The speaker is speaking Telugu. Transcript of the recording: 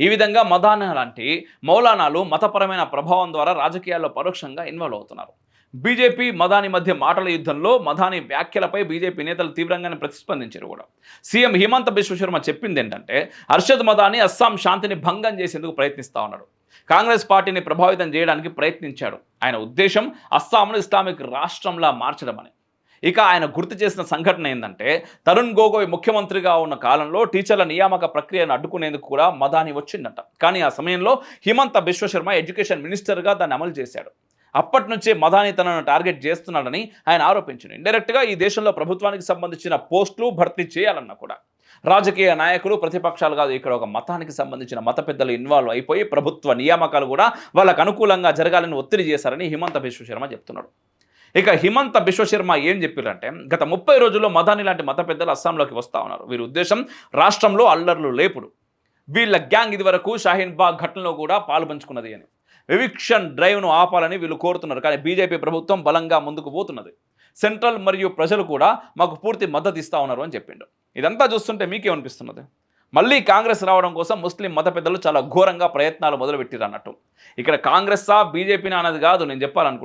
ఈ విధంగా మదానా లాంటి మౌలానాలు మతపరమైన ప్రభావం ద్వారా రాజకీయాల్లో పరోక్షంగా ఇన్వాల్వ్ అవుతున్నారు. బీజేపీ మదాని మధ్య మాటల యుద్ధంలో మదాని వ్యాఖ్యలపై బీజేపీ నేతలు తీవ్రంగానే ప్రతిస్పందించారు కూడా. సీఎం హిమంత విశ్వశర్మ చెప్పింది ఏంటంటే హర్షద్ మదాని అస్సాం శాంతిని భంగం చేసేందుకు ప్రయత్నిస్తా ఉన్నాడు. కాంగ్రెస్ పార్టీని ప్రభావితం చేయడానికి ప్రయత్నించాడు. ఆయన ఉద్దేశం అస్సాంను ఇస్లామిక్ రాష్ట్రంలా మార్చడం అని ఇక ఆయన గుర్తు చేసిన సంఘటన ఏంటంటే తరుణ్ గొగోయ్ ముఖ్యమంత్రిగా ఉన్న కాలంలో టీచర్ల నియామక ప్రక్రియను అడ్డుకునేందుకు కూడా మదాని వచ్చిందట. కానీ ఆ సమయంలో హిమంత విశ్వశర్మ ఎడ్యుకేషన్ మినిస్టర్గా దాన్ని అమలు చేశాడు. అప్పటి నుంచే మదాని తనను టార్గెట్ చేస్తున్నాడని ఆయన ఆరోపించాడు. ఇండైరెక్ట్గా ఈ దేశంలో ప్రభుత్వానికి సంబంధించిన పోస్టులు భర్తీ చేయాలన్నా కూడా. రాజకీయ నాయకులు ప్రతిపక్షాలు కాదు ఇక్కడ ఒక మతానికి సంబంధించిన మత పెద్దలు ఇన్వాల్వ్ అయిపోయి ప్రభుత్వ నియామకాలు కూడా వాళ్ళకు అనుకూలంగా జరగాలని ఒత్తిడి చేశారని హిమంత బిశ్వ శర్మ చెప్తున్నాడు. ఇక హిమంత బిశ్వశర్మ ఏం చెప్పారంటే గత ముప్పై రోజుల్లో మదాని లాంటి మత పెద్దలు అస్సాంలోకి వస్తూ ఉన్నారు. వీరి ఉద్దేశం రాష్ట్రంలో అల్లర్లు లేపుడు. వీళ్ళ గ్యాంగ్ ఇది వరకు షాహీన్ బాగ్ ఘటనలో కూడా పాల్పంచుకున్నది అని. ఎవిక్షన్ డ్రైవ్ను ఆపాలని వీళ్ళు కోరుతున్నారు కానీ బీజేపీ ప్రభుత్వం బలంగా ముందుకు పోతున్నది. సెంట్రల్ మరియు ప్రజలు కూడా మాకు పూర్తి మద్దతు ఇస్తా ఉన్నారు అని చెప్పిండు. ఇదంతా చూస్తుంటే మీకేమనిపిస్తున్నది మళ్ళీ కాంగ్రెస్ రావడం కోసం ముస్లిం మత పెద్దలు చాలా ఘోరంగా ప్రయత్నాలు మొదలుపెట్టిరన్నట్టు ఇక్కడ కాంగ్రెస్సా బీజేపీనా అన్నది కాదు నేను చెప్పాలనుకుంటున్నాను